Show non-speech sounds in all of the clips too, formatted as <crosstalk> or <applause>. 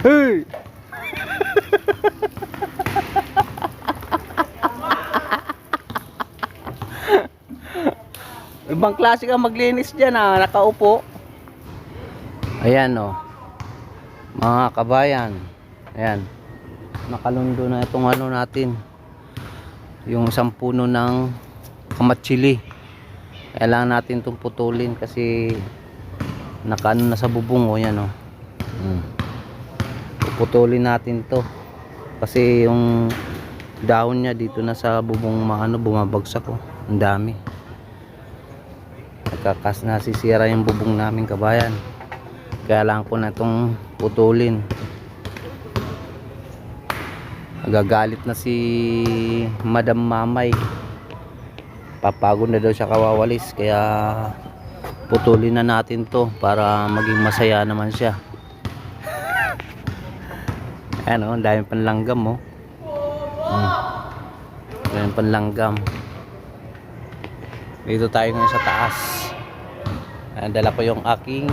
Hey! Ibang klase ka maglinis dyan ah, nakaupo. Ayan oh. Mga kabayan. Ayan. Nakalundo na itong ano natin. Yung isang puno ng kamatsili. Kailangan natin itong putulin kasi nakaano na sa bubong oh, yan oh. Hmm. Puputulin natin to. Kasi yung dahon niya dito na sa bubong maano bumabagsak oh. Ang dami. Nagkakas nasisira yung bubong namin kabayan. Kaya lang ko na itong putulin. Nagagalit na si Madam Mamay. Papagod na daw siya kawawalis. Kaya putulin na natin to para maging masaya naman siya. Ayan o, ang dami panlanggam oh. Hmm. Dami panlanggam. Dito tayo ngayon sa taas. Ayan, ko yung aking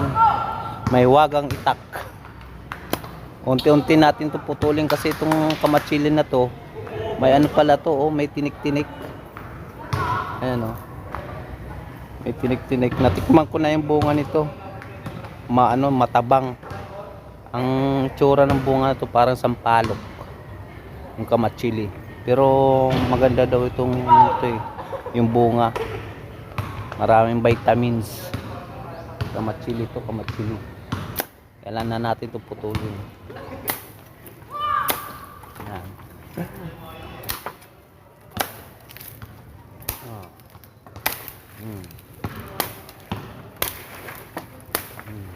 may wagang itak. Unti-unti natin to putulin kasi itong kamatsilin na to, may ano pala to, oh, may tinik-tinik. Ayan oh. May tinik-tinik. Natikman ko na yung bunga nito. Maano, matabang. Ang tsura ng bunga to parang sampalok. Yung kamatsili. Pero maganda daw itong ito eh, yung bunga. Maraming vitamins. Kamatsili to, kamatsili. Kailangan na natin ito putulin. Yan. Oh. Hmm. Hmm.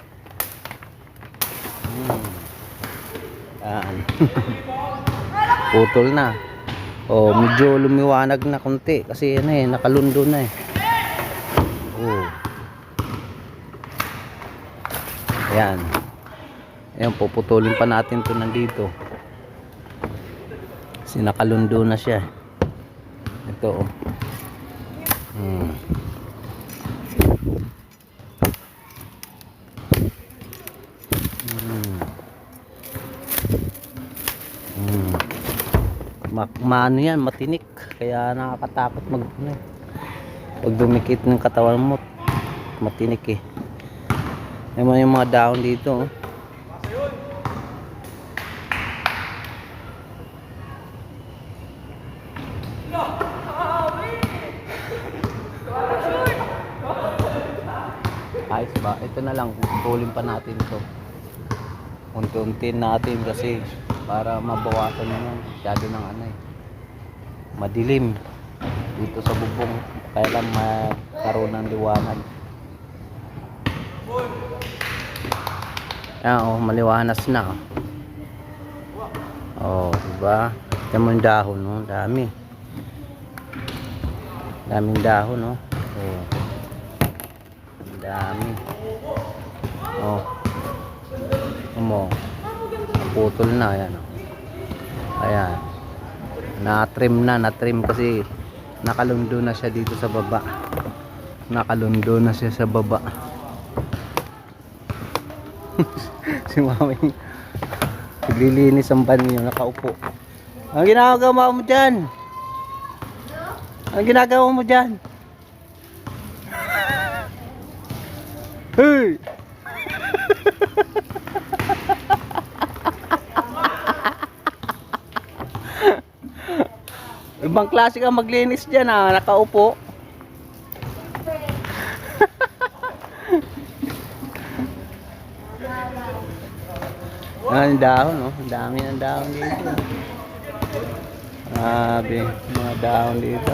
Hmm. Yan. <laughs> Putol na. Oh, medyo lumiwanag na konti kasi ano eh, nakalundo na eh. Oh. Ayan. Ayan, puputulin pa natin to nandito. Kasi nakalundo na siya. Ito oh. Hmm. Ma maano yan, matinik. Kaya nakakatakot mag ano eh. Pag dumikit ng katawan mo, matinik eh. Mga yung mga dahon dito. Oh. Ayos ba? Ito na lang, pulin pa natin to. Unti-unti natin kasi para mabawasan na yan. Masyado ng ano eh. Madilim dito sa bubong. Kaya lang magkaroon ng liwanag. Ayan oh, maliwanas na oh. Oh, diba? Ito mo yung dahon, no? Dami. Daming dahon, no? Oh. Ang Dami. Oh. Mo. Putol na, ayan oh. Ayan. Na-trim na, na-trim kasi nakalundo na siya dito sa baba. Nakalundo na siya sa baba. <laughs> si mami naglilinis ang banyo nakaupo ang ginagawa mo dyan ang ginagawa mo dyan <laughs> hey ibang klase ka maglinis dyan ah nakaupo <laughs> Ah, ang dahon, no? Ang dami ng dahon dito. Grabe, mga dahon dito.